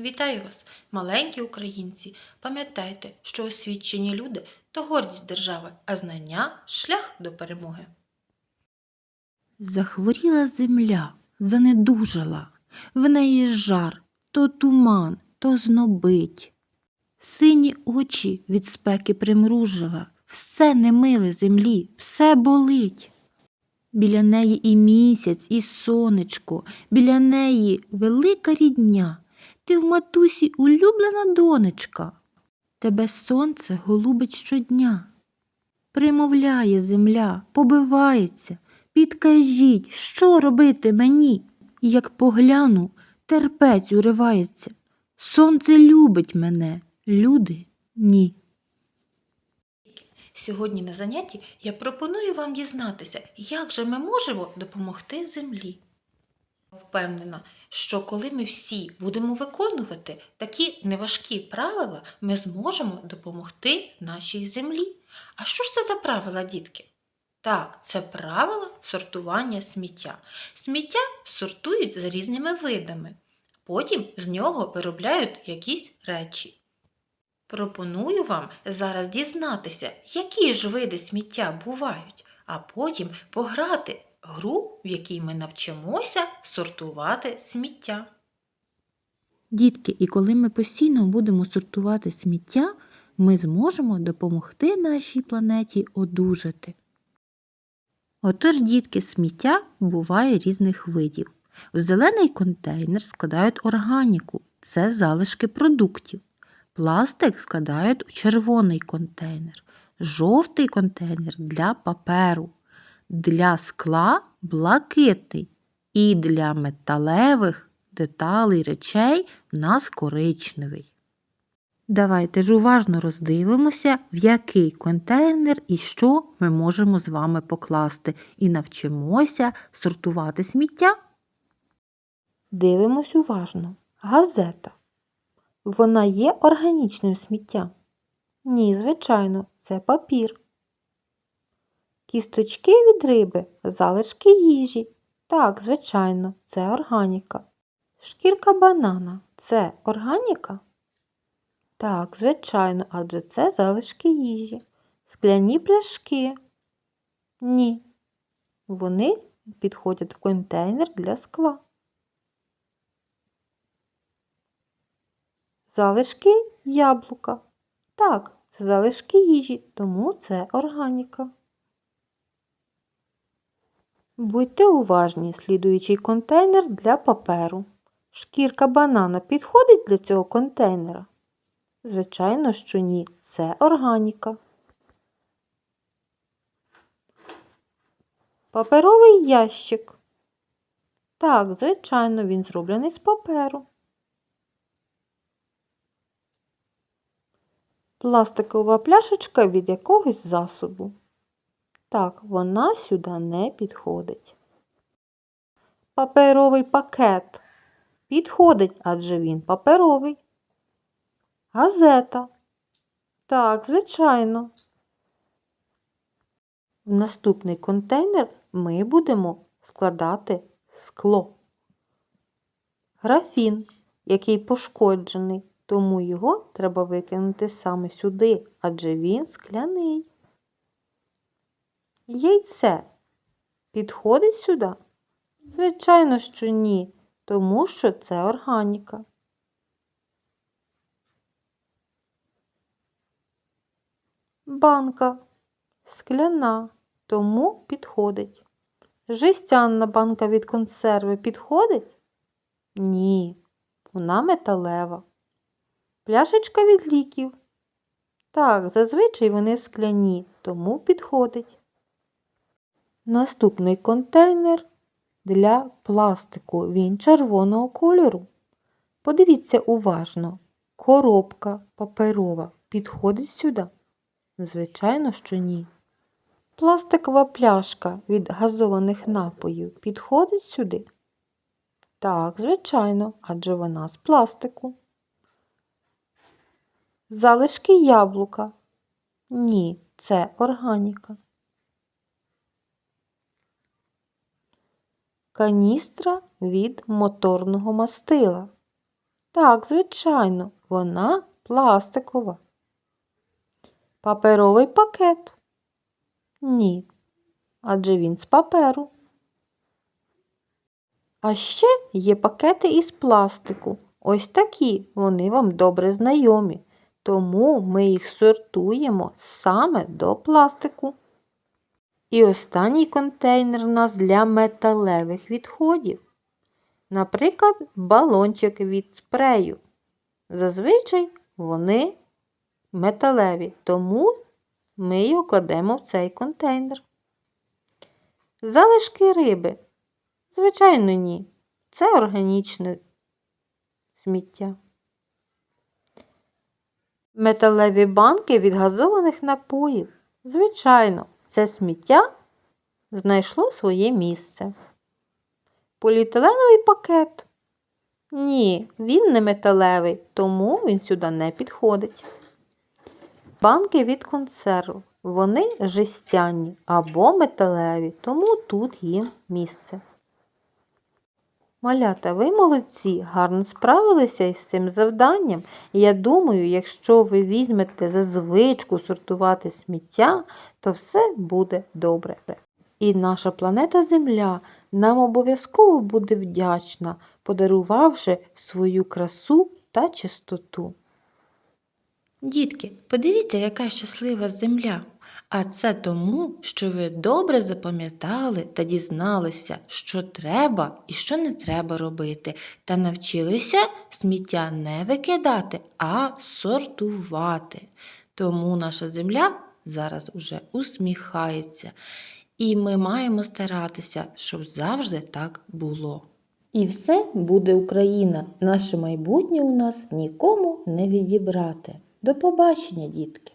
Вітаю вас, маленькі українці. Пам'ятайте, що освічені люди то гордість держави, а знання шлях до перемоги. Захворіла земля, занедужала, в неї жар, то туман, то знобить. Сині очі від спеки примружила, все немиле землі, все болить. Біля неї і місяць, і сонечко, біля неї велика рідня. Ти в матусі улюблена донечка. Тебе сонце голубить щодня. Примовляє земля, побивається. Підкажіть, що робити мені? Як погляну, терпець уривається. Сонце любить мене, люди ні. Сьогодні на занятті я пропоную вам дізнатися, як же ми можемо допомогти землі. Впевнена, що коли ми всі будемо виконувати такі неважкі правила, ми зможемо допомогти нашій землі. А що ж це за правила, дітки? Так, це правила сортування сміття. Сміття сортують за різними видами. Потім з нього виробляють якісь речі. Пропоную вам зараз дізнатися, які ж види сміття бувають, а потім пограти гру, в якій ми навчимося сортувати сміття. Дітки, і коли ми постійно будемо сортувати сміття, ми зможемо допомогти нашій планеті одужати. Отож, дітки, сміття буває різних видів. В зелений контейнер складають органіку це залишки продуктів. Пластик складають у червоний контейнер, жовтий контейнер для паперу, для скла блакитний і для металевих деталей речей в нас коричневий. Давайте ж уважно роздивимося, в який контейнер і що ми можемо з вами покласти, і навчимося сортувати сміття. Дивимось уважно. Газета. Вона є органічним сміттям? Ні, звичайно, це папір. Кісточки від риби, залишки їжі. Так, звичайно, це органіка. Шкірка банана це органіка? Так, звичайно, адже це залишки їжі. Скляні пляшки. Ні. Вони підходять в контейнер для скла. Залишки яблука. Так, це залишки їжі, тому це органіка. Будьте уважні, слідуючий контейнер для паперу. Шкірка банана підходить для цього контейнера? Звичайно, що ні. Це органіка. Паперовий ящик. Так, звичайно, він зроблений з паперу. Пластикова пляшечка від якогось засобу. Так, вона сюди не підходить. Паперовий пакет підходить, адже він паперовий. Газета. Так, звичайно. В наступний контейнер ми будемо складати скло. Графін, який пошкоджений, тому його треба викинути саме сюди, адже він скляний. Яйце підходить сюди? Звичайно, що ні, тому що це органіка. Банка скляна, тому підходить. Жестяна банка від консерви підходить? Ні, вона металева. Пляшечка від ліків. Так, зазвичай вони скляні, тому підходить. Наступний контейнер для пластику. Він червоного кольору. Подивіться уважно. Коробка паперова підходить сюди? Звичайно, що ні. Пластикова пляшка від газованих напоїв підходить сюди? Так, звичайно, адже вона з пластику. Залишки яблука? Ні, це органіка. Каністра від моторного мастила. Так, звичайно, вона пластикова. Паперовий пакет? Ні, адже він з паперу. А ще є пакети із пластику. Ось такі, вони вам добре знайомі. Тому ми їх сортуємо саме до пластику. І останній контейнер у нас для металевих відходів. Наприклад, балончик від спрею. Зазвичай вони металеві, тому ми його кладемо в цей контейнер. Залишки риби. Звичайно, ні. Це органічне сміття. Металеві банки від газованих напоїв. Звичайно, це сміття знайшло своє місце. Поліетиленовий пакет. Ні, він не металевий, тому він сюди не підходить. Банки від консерву. Вони жестяні або металеві, тому тут їм місце. Малята, ви молодці, гарно справилися із цим завданням. Я думаю, якщо ви візьмете за звичку сортувати сміття, то все буде добре. І наша планета Земля нам обов'язково буде вдячна, подарувавши свою красу та чистоту. Дітки, подивіться, яка щаслива земля. А це тому, що ви добре запам'ятали та дізналися, що треба і що не треба робити, та навчилися сміття не викидати, а сортувати. Тому наша земля зараз уже усміхається, і ми маємо старатися, щоб завжди так було. І все буде Україна. Наше майбутнє у нас нікому не відібрати. До побачення, дітки!